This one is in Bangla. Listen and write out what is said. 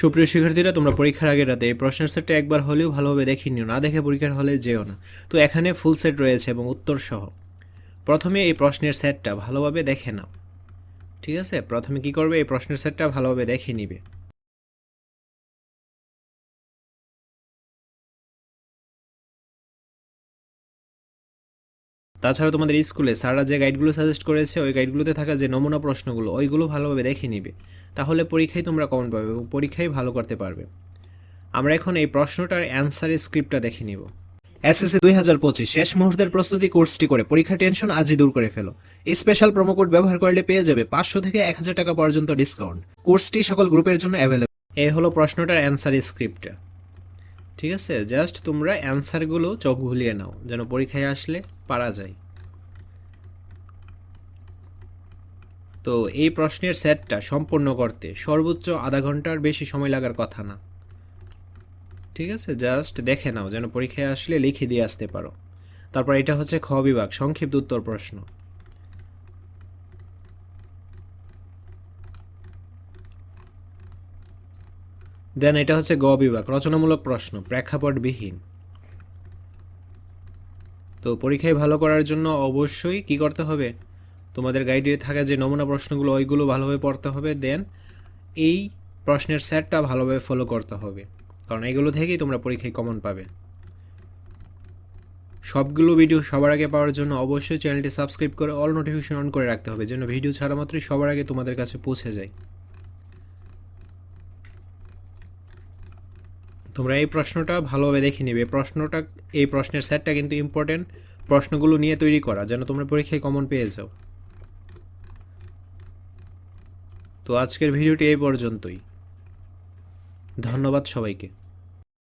সুপ্রিয় শিক্ষার্থীরা, তোমরা পরীক্ষার আগের রাতে এই প্রশ্নের সেটটা একবার হলেও ভালোভাবে দেখে নিও, না দেখে পরীক্ষার হলে যেও না। তো এখানে ফুল সেট রয়েছে এবং উত্তর সহ। প্রথমে এই প্রশ্নের সেটটা ভালোভাবে দেখে নাও। ঠিক আছে? প্রথমে কি করবে? এই প্রশ্নের সেটটা ভালোভাবে দেখে নিবে। তাছাড়া তোমাদের স্কুলে স্যাররা যে গাইডগুলো সাজেস্ট করেছে, ওই গাইডগুলোতে থাকা যে নমুনা প্রশ্নগুলো, ওইগুলো ভালোভাবে দেখে নিবে। তাহলে পরীক্ষায় তোমরা কমন পাবে এবং পরীক্ষায় ভালো করতে পারবে। আমরা এখন এই প্রশ্নটার অ্যান্সারের স্ক্রিপ্টটা দেখে নিব। এসএসসি দুই হাজার পঁচিশ, শেষ মুহূর্তের প্রস্তুতি কোর্সটি করে। পরীক্ষা টেনশন আজই দূর করে ফেলো। স্পেশাল প্রোমো কোড ব্যবহার করলে পেয়ে যাবে পাঁচশো থেকে এক হাজার টাকা পর্যন্ত ডিসকাউন্ট কোর্সটি সকল গ্রুপের জন্য অ্যাভেলেবল এই হলো প্রশ্নটার অ্যান্সারের স্ক্রিপ্টটা ঠিক আছে? জাস্ট তোমরা অ্যান্সারগুলো চোখ ভুলিয়ে নাও, যেন পরীক্ষায় আসলে পারা যায়। তো এই প্রশ্নের সেটটা সম্পূর্ণ করতে সর্বোচ্চ আধা ঘণ্টার বেশি সময় লাগার কথা না। ঠিক আছে? জাস্ট দেখে নাও, যেন পরীক্ষায় আসলে লিখে দিয়ে আসতে পারো। তারপর এটা হচ্ছে খ বিভাগ, সংক্ষিপ্ত উত্তর প্রশ্ন। দেন এটা হচ্ছে গ বিভাগ, রচনামূলক প্রশ্ন, প্রেক্ষাপটবিহীন। তো পরীক্ষায় ভালো করার জন্য অবশ্যই কি করতে হবে? তোমাদের গাইডে থাকা যে নমুনা প্রশ্নগুলো, ওইগুলো ভালোভাবে পড়তে হবে দেন এই প্রশ্নের সেটটা ভালোভাবে ফলো করতে হবে। কারণ এগুলো থেকেই তোমরা পরীক্ষায় কমন পাবে। সবগুলো ভিডিও সবার আগে পাওয়ার জন্য অবশ্যই চ্যানেলটি সাবস্ক্রাইব করে অল নোটিফিকেশন অন করে রাখতে হবে, যেন ভিডিও ছাড়া মাত্রই সবার আগে তোমাদের কাছে পৌঁছে যায়। তোমরা এই প্রশ্নটা ভালোভাবে দেখে নেবে। প্রশ্নটা, এই প্রশ্নের সেটটা কিন্তু ইম্পর্টেন্ট প্রশ্নগুলো নিয়ে তৈরি করা, যেন তোমরা পরীক্ষায় কমন পেয়ে যাও। তো আজকের ভিডিওটি এই পর্যন্তই। ধন্যবাদ সবাইকে।